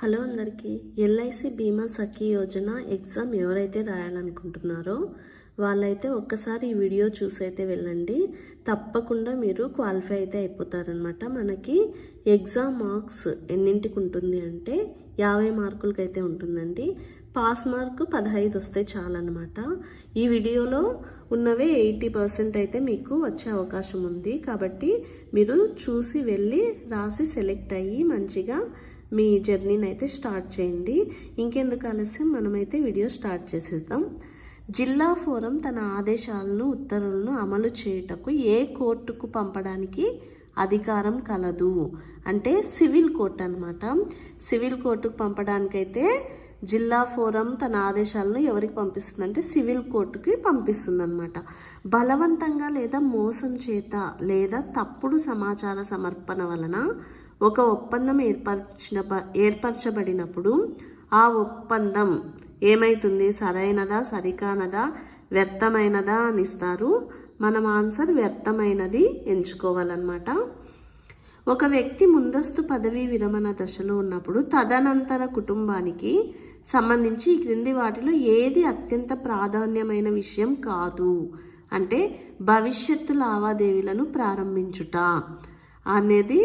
Hello అందరికీ. LIC బీమా సఖీ Yojana exam ఎవరైతే రాయాలనుకుంటున్నారో వాళ్ళైతే ఒక్కసారి ఈ వీడియో చూసి అయితే వెళ్ళండి. తప్పకుండా మీరు క్వాలిఫై అయితే అయిపోతారనమాట మనకి ఎగ్జామ్ మార్క్స్ ఎన్నింటికి ఉంటుంది అంటే యాభై మార్కులకి అయితే ఉంటుందండి. పాస్ మార్క్ పదహైదు వస్తే చాలన్నమాట. ఈ వీడియోలో ఉన్నవే ఎయిటీ పర్సెంట్ అయితే మీకు వచ్చే అవకాశం ఉంది. కాబట్టి మీరు చూసి వెళ్ళి రాసి సెలెక్ట్ అయ్యి మంచిగా మీ జర్నీని అయితే స్టార్ట్ చేయండి. ఇంకెందుకు ఆలస్యం? మనమైతే వీడియో స్టార్ట్ చేసేద్దాం. జిల్లా ఫోరం తన ఆదేశాలను ఉత్తర్వులను అమలు చేయుటకు ఏ కోర్టుకు పంపడానికి అధికారం కలదు. అంటే సివిల్ కోర్టు అనమాట సివిల్ కోర్టుకు పంపడానికైతే జిల్లా ఫోరం తన ఆదేశాలను ఎవరికి పంపిస్తుందంటే సివిల్ కోర్టుకి పంపిస్తుంది అనమాట బలవంతంగా లేదా మోసం చేత లేదా తప్పుడు సమాచార సమర్పణ వలన ఒక ఒప్పందం ఏర్పరిచిన ఏర్పరచబడినప్పుడు ఆ ఒప్పందం ఏమైతుంది? సరైనదా? సరికానదా? వ్యర్థమైనదా అని ఇస్తారు. మనం ఆన్సర్ వ్యర్థమైనది ఎంచుకోవాలన్నమాట. ఒక వ్యక్తి ముందస్తు పదవీ విరమణ దశలో ఉన్నప్పుడు తదనంతర కుటుంబానికి సంబంధించి ఈ క్రింది వాటిలో ఏది అత్యంత ప్రాధాన్యమైన విషయం కాదు. అంటే భవిష్యత్తు లావాదేవీలను ప్రారంభించుట. అనేది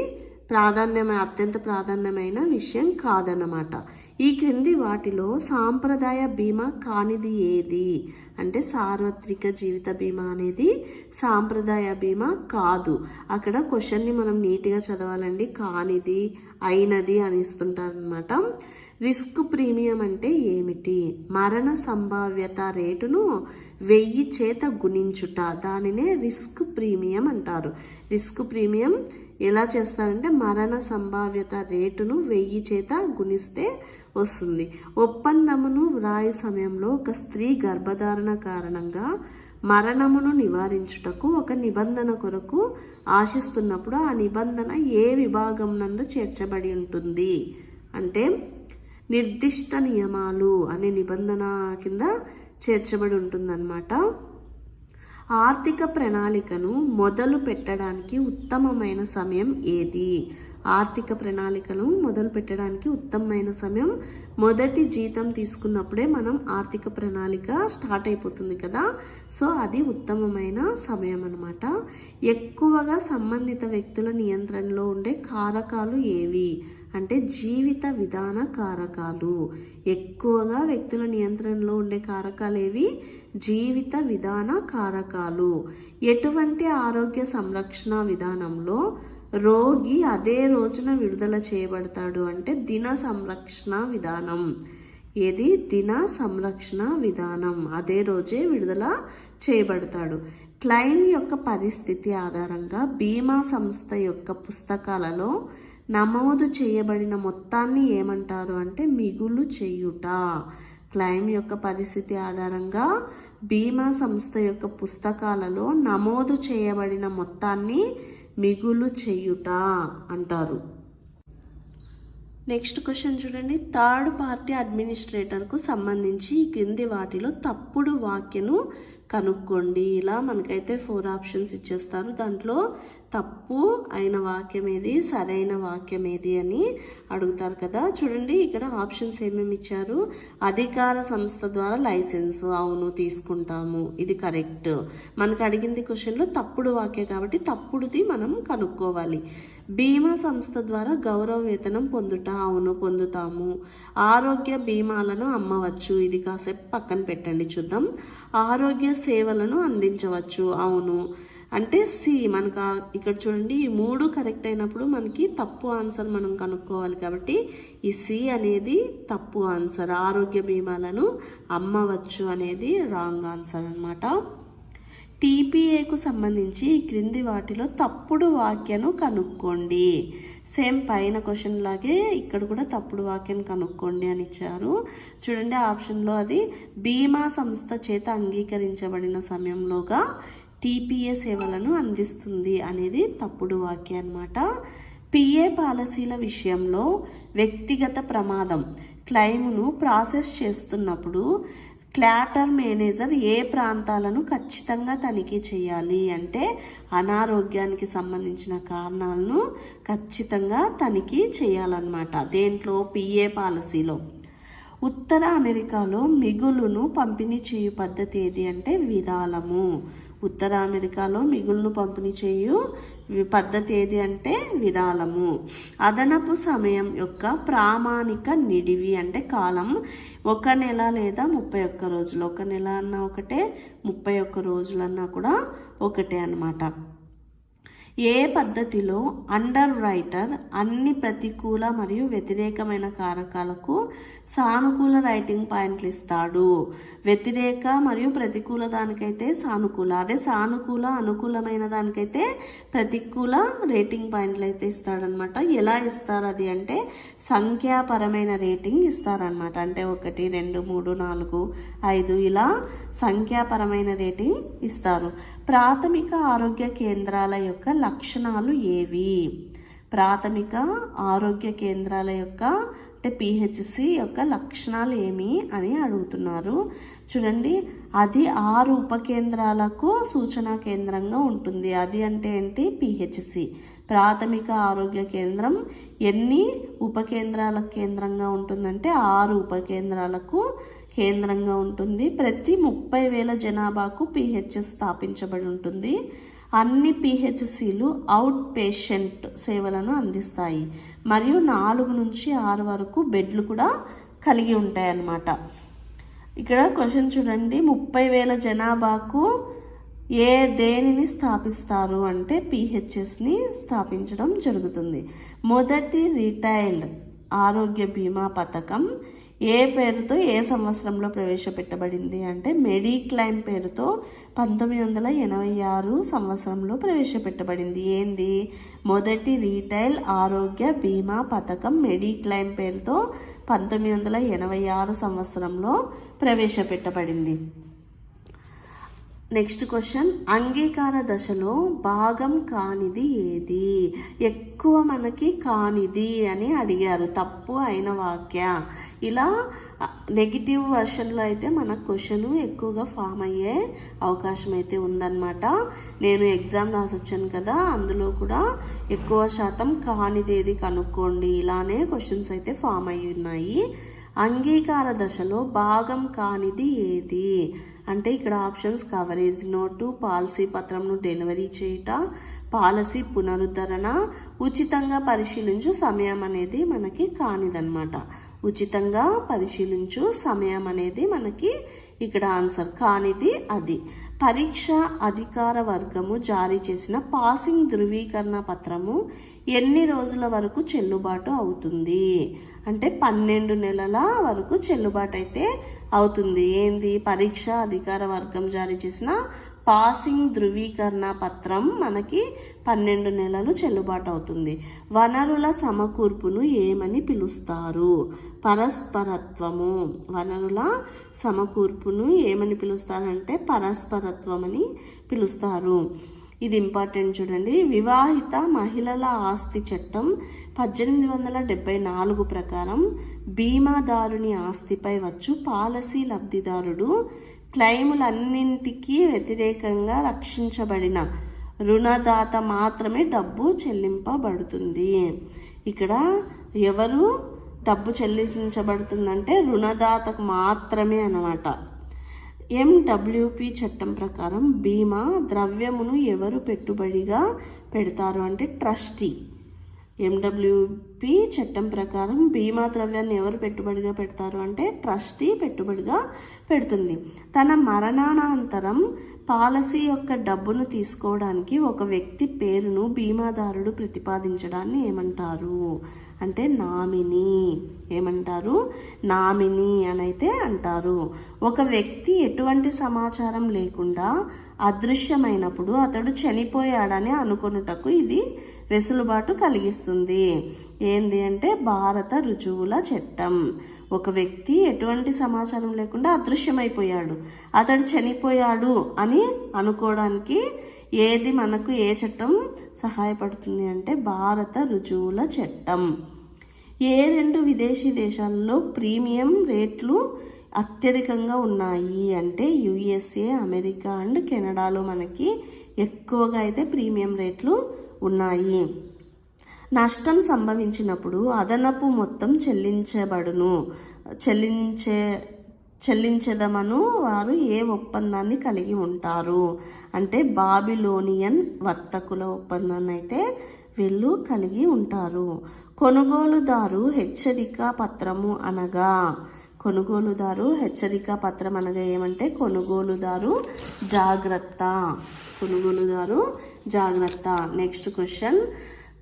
ప్రాధాన్యమైన అత్యంత ప్రాధాన్యమైన విషయం కాదన్నమాట. ఈ క్రింది వాటిలో సాంప్రదాయ బీమా కానిది ఏది? అంటే సార్వత్రిక జీవిత బీమా అనేది సాంప్రదాయ బీమా కాదు. అక్కడ క్వశ్చన్ని మనం నీట్గా చదవాలండి. కానిది అయినది అని ఇస్తుంటారనమాట రిస్క్ ప్రీమియం అంటే ఏమిటి? మరణ సంభావ్యత రేటును వెయ్యి చేత గుణించుట. దానినే రిస్క్ ప్రీమియం అంటారు. రిస్క్ ప్రీమియం ఎలా చేస్తారంటే మరణ సంభావ్యత రేటును వెయ్యి చేత గుణిస్తే వస్తుంది. ఒప్పందమును వ్రాయు సమయంలో ఒక స్త్రీ గర్భధారణ కారణంగా మరణమును నివారించుటకు ఒక నిబంధన కొరకు ఆశిస్తున్నప్పుడు ఆ నిబంధన ఏ విభాగం నందు చేర్చబడి ఉంటుంది? అంటే నిర్దిష్ట నియమాలు అనే నిబంధన కింద చేర్చబడి ఉంటుందన్నమాట. ఆర్థిక ప్రణాళికను మొదలు పెట్టడానికి ఉత్తమమైన సమయం ఏది? ఆర్థిక ప్రణాళికను మొదలు పెట్టడానికి ఉత్తమమైన సమయం. మొదటి జీతం తీసుకున్నప్పుడే మనం ఆర్థిక ప్రణాళిక స్టార్ట్ అయిపోతుంది కదా. సో అది ఉత్తమమైన సమయం అనమాట ఎక్కువగా సంబంధిత వ్యక్తుల నియంత్రణలో ఉండే కారకాలు ఏవి? అంటే జీవిత విధాన కారకాలు. ఎక్కువగా వ్యక్తుల నియంత్రణలో ఉండే కారకాలు ఏవి? జీవిత విధాన కారకాలు. ఎటువంటి ఆరోగ్య సంరక్షణ విధానంలో రోగి అదే రోజున విడుదల చేయబడతాడు అంటే దిన సంరక్షణ విధానం. ఏది? దిన సంరక్షణ విధానం. అదే రోజే విడుదల చేయబడతాడు. క్లైమ్ యొక్క పరిస్థితి ఆధారంగా బీమా సంస్థ యొక్క పుస్తకాలలో నమోదు చేయబడిన మొత్తాన్ని ఏమంటారు అంటే మిగులు చేయుట. క్లైమ్ యొక్క పరిస్థితి ఆధారంగా బీమా సంస్థ యొక్క పుస్తకాలలో నమోదు చేయబడిన మొత్తాన్ని మిగులు చేయుట అంటారు. నెక్స్ట్ క్వశ్చన్ చూడండి. థర్డ్ పార్టీ అడ్మినిస్ట్రేటర్కు సంబంధించి ఈ క్రింది వాటిలో తప్పుడు వాక్యను కనుక్కోండి. ఇలా మనకైతే ఫోర్ ఆప్షన్స్ ఇచ్చేస్తారు. దాంట్లో తప్పు అయిన వాక్యం ఏది సరైన వాక్యం ఏది అని అడుగుతారు కదా. చూడండి ఇక్కడ ఆప్షన్స్ ఏమేమి ఇచ్చారు? అధికార సంస్థ ద్వారా లైసెన్స్ అవును తీసుకుంటాము. ఇది కరెక్ట్. మనకు అడిగింది క్వశ్చన్లో తప్పుడు వాక్యం కాబట్టి తప్పుడుది మనం కనుక్కోవాలి. బీమా సంస్థ ద్వారా గౌరవ వేతనం పొందుట అవును పొందుతాము. ఆరోగ్య బీమాలను అమ్మవచ్చు. ఇది కాసేపు పక్కన పెట్టండి చూద్దాం. ఆరోగ్య సేవలను అందించవచ్చు. అవును. అంటే సి మనకు ఇక్కడ చూడండి ఈ మూడు కరెక్ట్ అయినప్పుడు మనకి తప్పు ఆన్సర్ మనం కనుక్కోవాలి కాబట్టి ఈ సి అనేది తప్పు ఆన్సర్. ఆరోగ్య బీమాలను అమ్మవచ్చు అనేది రాంగ్ ఆన్సర్ అనమాట టీపీఏకు సంబంధించి ఈ క్రింది వాటిలో తప్పుడు వాక్యను కనుక్కోండి. సేమ్ పైన క్వశ్చన్ లాగే ఇక్కడ కూడా తప్పుడు వాక్యం కనుక్కోండి అని ఇచ్చారు. చూడండి ఆప్షన్లో అది బీమా సంస్థ చేత అంగీకరించబడిన సమయంలోగా టీపీఏ సేవలను అందిస్తుంది అనేది తప్పుడు వాక్యం అనమాట పిఏ పాలసీల విషయంలో వ్యక్తిగత ప్రమాదం క్లెయిమ్ను ప్రాసెస్ చేస్తున్నప్పుడు క్లాటర్ మేనేజర్ ఏ ప్రాంతాలను ఖచ్చితంగా తనిఖీ చేయాలి అంటే అనారోగ్యానికి సంబంధించిన కారణాలను ఖచ్చితంగా తనిఖీ చేయాలన్నమాట. దేంట్లో? పిఏ పాలసీలో. ఉత్తర అమెరికాలో మిగులును పంపిణీ చేయు పద్ధతి ఏది అంటే విరాళము. ఉత్తర అమెరికాలో మిగులును పంపిణీ చేయు పద్ధతి ఏది అంటే విరాళము. అదనపు సమయం యొక్క ప్రామాణిక నిడివి అంటే కాలం. ఒక నెల లేదా ముప్పై ఒక్క రోజులు. ఒక నెల అన్నా ఒకటే ముప్పై ఒక్క రోజులన్నా కూడా ఒకటే అన్నమాట. ఏ పద్ధతిలో అండర్ రైటర్ అన్ని ప్రతికూల మరియు వ్యతిరేకమైన కారకాలకు సానుకూల రైటింగ్ పాయింట్లు ఇస్తాడు. వ్యతిరేక మరియు ప్రతికూల దానికైతే సానుకూల. అదే సానుకూల అనుకూలమైన దానికైతే ప్రతికూల రేటింగ్ పాయింట్లు అయితే ఇస్తాడనమాట ఎలా ఇస్తారు అది అంటే సంఖ్యాపరమైన రేటింగ్ ఇస్తారనమాట అంటే ఒకటి రెండు మూడు నాలుగు ఐదు ఇలా సంఖ్యాపరమైన రేటింగ్ ఇస్తారు. ప్రాథమిక ఆరోగ్య కేంద్రాల యొక్క లక్షణాలు ఏవి? ప్రాథమిక ఆరోగ్య కేంద్రాల యొక్క అంటే పిహెచ్సి యొక్క లక్షణాలు ఏమి అని అడుగుతున్నారు. చూడండి అది ఆరు ఉపకేంద్రాలకు సూచనా కేంద్రంగా ఉంటుంది. అది అంటే ఏంటి? పిహెచ్సి. ప్రాథమిక ఆరోగ్య కేంద్రం ఎన్ని ఉపకేంద్రాల కేంద్రంగా ఉంటుందంటే ఆరు ఉపకేంద్రాలకు కేంద్రంగా ఉంటుంది. ప్రతి ముప్పై వేల జనాభాకు పిహెచ్ఎస్ స్థాపించబడి ఉంటుంది. అన్ని పిహెచ్సిలు అవుట్ పేషెంట్ సేవలను అందిస్తాయి. మరియు నాలుగు నుంచి ఆరు వరకు బెడ్లు కూడా కలిగి ఉంటాయి అన్నమాట ఇక్కడ క్వశ్చన్ చూడండి. ముప్పై వేల జనాభాకు ఏ దేనిని స్థాపిస్తారు అంటే పిహెచ్ఎస్ని స్థాపించడం జరుగుతుంది. మొదటి రిటైల్డ్ ఆరోగ్య బీమా పథకం ఏ పేరుతో ఏ సంవత్సరంలో ప్రవేశపెట్టబడింది అంటే మెడిక్లైమ్ పేరుతో పంతొమ్మిది వందల ఎనభై ఆరు సంవత్సరంలో ప్రవేశపెట్టబడింది. ఏంది? మొదటి రీటైల్ ఆరోగ్య బీమా పథకం మెడిక్లైమ్ పేరుతో పంతొమ్మిది వందల ఎనభై ఆరు సంవత్సరంలో ప్రవేశపెట్టబడింది. నెక్స్ట్ క్వశ్చన్ అంగీకార దశలో భాగం కానిది ఏది? ఎక్కువ మనకి కానిది అని అడిగారు. తప్పు అయిన వాక్య. ఇలా నెగిటివ్ వర్షన్లో అయితే మన క్వశ్చన్ ఎక్కువగా ఫామ్ అయ్యే అవకాశం అయితే ఉందన్నమాట. నేను ఎగ్జామ్ రాసి వచ్చాను కదా అందులో కూడా ఎక్కువ శాతం కానిదేది కనుక్కోండి. ఇలానే క్వశ్చన్స్ అయితే ఫామ్ అయి ఉన్నాయి అంగీకార దశలో భాగం కానిది ఏది? అంటే ఇక్కడ ఆప్షన్స్ కవరేజ్ నోటు పాలసీ పత్రంను డెలివరీ చేయుట పాలసీ పునరుద్ధరణ ఉచితంగా పరిశీలించు సమయం అనేది మనకి కానిదన్నమాట. ఉచితంగా పరిశీలించు సమయం అనేది మనకి ఇక్కడ ఆన్సర్ కానిది అది. పరీక్ష అధికార వర్గము జారీ చేసిన పాసింగ్ ధృవీకరణ పత్రము ఎన్ని రోజుల వరకు చెల్లుబాటు అవుతుంది? అంటే పన్నెండు నెలల వరకు చెల్లుబాటు అయితే అవుతుంది. ఏంది? పరీక్ష అధికార వర్గం జారీ చేసిన పాసింగ్ ధృవీకరణ పత్రం మనకి పన్నెండు నెలలు చెల్లుబాటు అవుతుంది వనరుల సమకూర్పును ఏమని పిలుస్తారు? పరస్పరత్వము. వనరుల సమకూర్పును ఏమని పిలుస్తారంటే పరస్పరత్వం అని పిలుస్తారు. ఇది ఇంపార్టెంట్ చూడండి. వివాహిత మహిళల ఆస్తి చట్టం పద్దెనిమిది వందల డెబ్బై నాలుగు ప్రకారం బీమాదారుని ఆస్తిపై వచ్చు. పాలసీ లబ్ధిదారుడు క్లెయిములన్నింటికీ వ్యతిరేకంగా రక్షించబడిన రుణదాత మాత్రమే డబ్బు చెల్లింపబడుతుంది. ఇక్కడ ఎవరు డబ్బు చెల్లించబడుతుందంటే రుణదాతకు మాత్రమే అన్నమాట. ఎండబ్ల్యూపి చట్టం ప్రకారం బీమా ద్రవ్యమును ఎవరు పెట్టుబడిగా పెడతారు అంటే ట్రస్టీ. ఎండబ్ల్యూపి చట్టం ప్రకారం బీమా ద్రవ్యాన్ని ఎవరు పెట్టుబడిగా పెడతారు అంటే ట్రస్టీ పెట్టుబడిగా పెడుతుంది. తన మరణానంతరం పాలసీ యొక్క డబ్బును తీసుకోవడానికి ఒక వ్యక్తి పేరును బీమాదారుడు ప్రతిపాదించడాన్ని ఏమంటారు? అంటే నామినీ. ఏమంటారు? నామినీ అని అయితే అంటారు. ఒక వ్యక్తి ఎటువంటి సమాచారం లేకుండా అదృశ్యమైనప్పుడు అతడు చనిపోయాడని అనుకొనుటకు ఇది వెసులుబాటు కలిగిస్తుంది. ఏంది అంటే భారత రుజువుల చట్టం. ఒక వ్యక్తి ఎటువంటి సమాచారం లేకుండా అదృశ్యమైపోయాడు. అతడు చనిపోయాడు అని అనుకోవడానికి ఏది మనకు ఏ చట్టం సహాయపడుతుంది అంటే భారత రుజువుల చట్టం. ఏ రెండు విదేశీ దేశాల్లో ప్రీమియం రేట్లు అత్యధికంగా ఉన్నాయి అంటే యుఎస్ఏ అమెరికా అండ్ కెనడాలో మనకి ఎక్కువగా అయితే ప్రీమియం రేట్లు ఉన్నాయి. నష్టం సంభవించినప్పుడు అదనపు మొత్తం చెల్లించబడును. చెల్లించే చెల్లించదమను వారు ఏ ఒప్పందాన్ని కలిగి ఉంటారు? అంటే బాబిలోనియన్ వర్తకుల ఒప్పందాన్ని అయితే వీళ్ళు కలిగి ఉంటారు. కొనుగోలుదారు హెచ్చరిక పత్రము అనగా కొనుగోలుదారు హెచ్చరిక పత్రం అనగా ఏమంటే కొనుగోలుదారు జాగ్రత్త. కొనుగోలుదారు జాగ్రత్త. నెక్స్ట్ క్వశ్చన్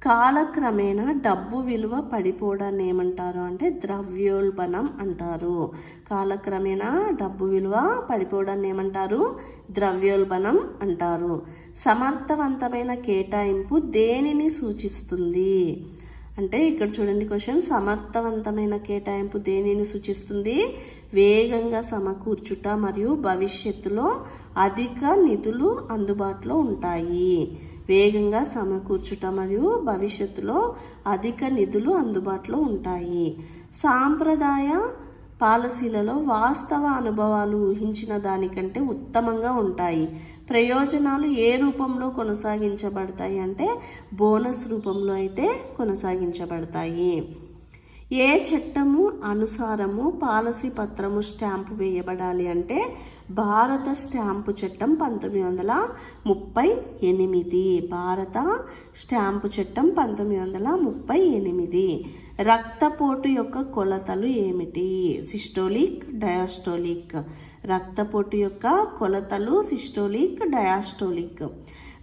కాలక్రమేణా డబ్బు విలువ పడిపోవడాన్ని ఏమంటారు అంటే ద్రవ్యోల్బణం అంటారు. కాలక్రమేణా డబ్బు విలువ పడిపోవడాన్ని ఏమంటారు? ద్రవ్యోల్బణం అంటారు. సమర్థవంతమైన కేటాయింపు దేనిని సూచిస్తుంది? అంటే ఇక్కడ చూడండి క్వశ్చన్ సమర్థవంతమైన కేటాయింపు దేనిని సూచిస్తుంది? వేగంగా సమకూర్చుట మరియు భవిష్యత్తులో అధిక నిధులు అందుబాటులో ఉంటాయి. వేగంగా సమకూర్చుట మరియు భవిష్యత్తులో అధిక నిధులు అందుబాటులో ఉంటాయి. సాంప్రదాయ పాలసీలలో వాస్తవ అనుభవాలు ఊహించిన దానికంటే ఉత్తమంగా ఉంటాయి. ప్రయోజనాలు ఏ రూపంలో కొనసాగించబడతాయి అంటే బోనస్ రూపంలో అయితే కొనసాగించబడతాయి. ఏ చట్టము అనుసారము పాలసీ పత్రము స్టాంపు వేయబడాలి అంటే భారత స్టాంపు చట్టం పంతొమ్మిది వందల ముప్పై ఎనిమిది. భారత స్టాంపు చట్టం పంతొమ్మిది వందల ముప్పై ఎనిమిది. రక్తపోటు యొక్క కొలతలు ఏమిటి? Systolic diastolic. రక్తపోటు యొక్క కొలతలు సిస్టోలిక్ డయాస్టోలిక్.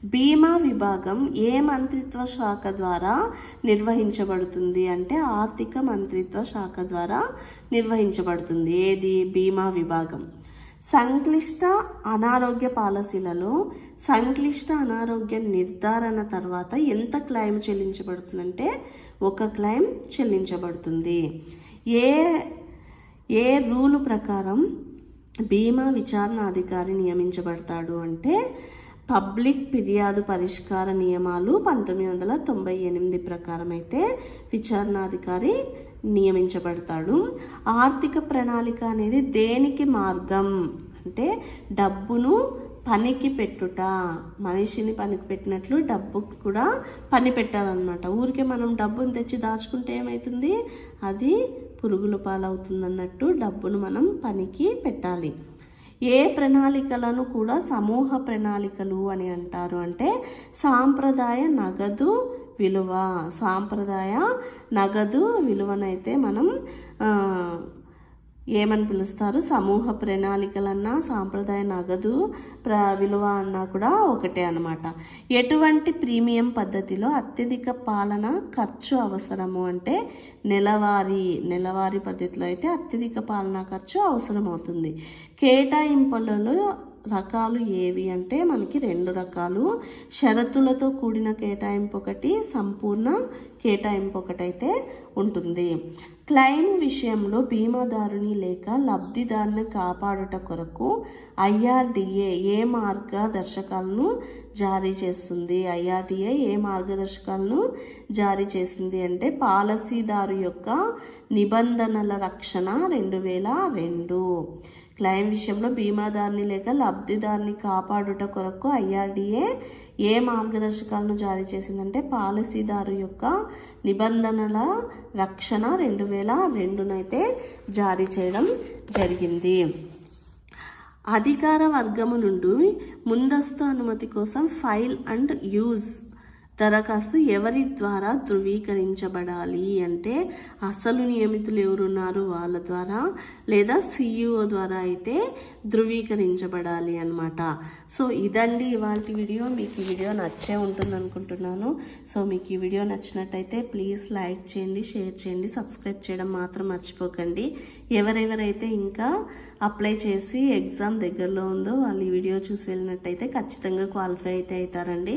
బీమా విభాగం ఏ మంత్రిత్వ శాఖ ద్వారా నిర్వహించబడుతుంది అంటే ఆర్థిక మంత్రిత్వ శాఖ ద్వారా నిర్వహించబడుతుంది. ఏది? బీమా విభాగం. సంక్లిష్ట అనారోగ్య పాలసీలలో సంక్లిష్ట అనారోగ్య నిర్ధారణ తర్వాత ఎంత క్లెయిమ్ చెల్లించబడుతుందంటే ఒక క్లెయిమ్ చెల్లించబడుతుంది. ఏ ఏ రూలు ప్రకారం బీమా విచారణ అధికారి నియమించబడతాడు అంటే పబ్లిక్ ఫిర్యాదు పరిష్కార నియమాలు పంతొమ్మిది వందల తొంభై ఎనిమిది ప్రకారం అయితే విచారణాధికారి నియమించబడతాడు. ఆర్థిక ప్రణాళిక అనేది దేనికి మార్గం? అంటే డబ్బును పనికి పెట్టుట. మనిషిని పనికి పెట్టినట్లు డబ్బు కూడా పని పెట్టాలన్నమాట. ఊరికే మనం డబ్బును తెచ్చి దాచుకుంటే ఏమవుతుంది అది పురుగుల పాలవుతుందన్నట్టు డబ్బును మనం పనికి పెట్టాలి. ఏ ప్రణాళికలను కూడా సమూహ ప్రణాళికలు అని అంటారు అంటే సాంప్రదాయ నగదు విలువ. సాంప్రదాయ నగదు విలువనైతే మనం ఏమని పిలుస్తారు? సమూహ ప్రణాళికలన్నా సాంప్రదాయ నగదు ప్ర విలువ అన్నా కూడా ఒకటే అనమాట ఎటువంటి ప్రీమియం పద్ధతిలో అత్యధిక పాలన ఖర్చు అవసరము అంటే నెలవారీ నెలవారీ పద్ధతిలో అయితే అత్యధిక పాలనా ఖర్చు అవసరం అవుతుంది కేటాయింపులలో రకాలు ఏవి అంటే మనకి రెండు రకాలు. షరతులతో కూడిన కేటాయింపు ఒకటి సంపూర్ణ కేటాయింపు ఒకటైతే ఉంటుంది. క్లెయిమ్ విషయంలో బీమాదారుని లేక లబ్ధిదారుని కాపాడుట కొరకు ఐఆర్డిఏ ఏ మార్గదర్శకాలను జారీ చేస్తుంది? ఐఆర్డిఏ ఏ మార్గదర్శకాలను జారీ చేసింది అంటే పాలసీదారు యొక్క నిబంధనల రక్షణ రెండు వేల రెండు. క్లెయిమ్ విషయంలో బీమాదారుని లేక లబ్ధిదారుని కాపాడుట కొరకు ఐఆర్డీఏ ఏ మార్గదర్శకాలను జారీ చేసిందంటే పాలసీదారు యొక్క నిబంధనల రక్షణ రెండు వేల రెండునైతే జారీ చేయడం జరిగింది. అధికార వర్గము నుండి ముందస్తు అనుమతి కోసం ఫైల్ అండ్ యూజ్ దరఖాస్తు ఎవరి ద్వారా ధృవీకరించబడాలి అంటే అసలు నియమితులు ఎవరున్నారు వాళ్ళ ద్వారా లేదా సిఇఓ ద్వారా అయితే ధృవీకరించబడాలి అనమాట సో ఇదండి ఇవాళ వీడియో. మీకు ఈ వీడియో నచ్చే ఉంటుంది అనుకుంటున్నాను. సో మీకు ఈ వీడియో నచ్చినట్టయితే ప్లీజ్ లైక్ చేయండి షేర్ చేయండి సబ్స్క్రైబ్ చేయడం మాత్రం మర్చిపోకండి. ఎవరెవరైతే ఇంకా అప్లై చేసి ఎగ్జామ్ దగ్గరలో ఉందో వాళ్ళు ఈ వీడియో చూసి వెళ్ళినట్టయితే ఖచ్చితంగా క్వాలిఫై అయితే అవుతారండి.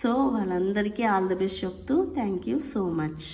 సో వాళ్ళందరికీ ఆల్ ద బెస్ట్ చెప్తూ థ్యాంక్ యూ సో మచ్.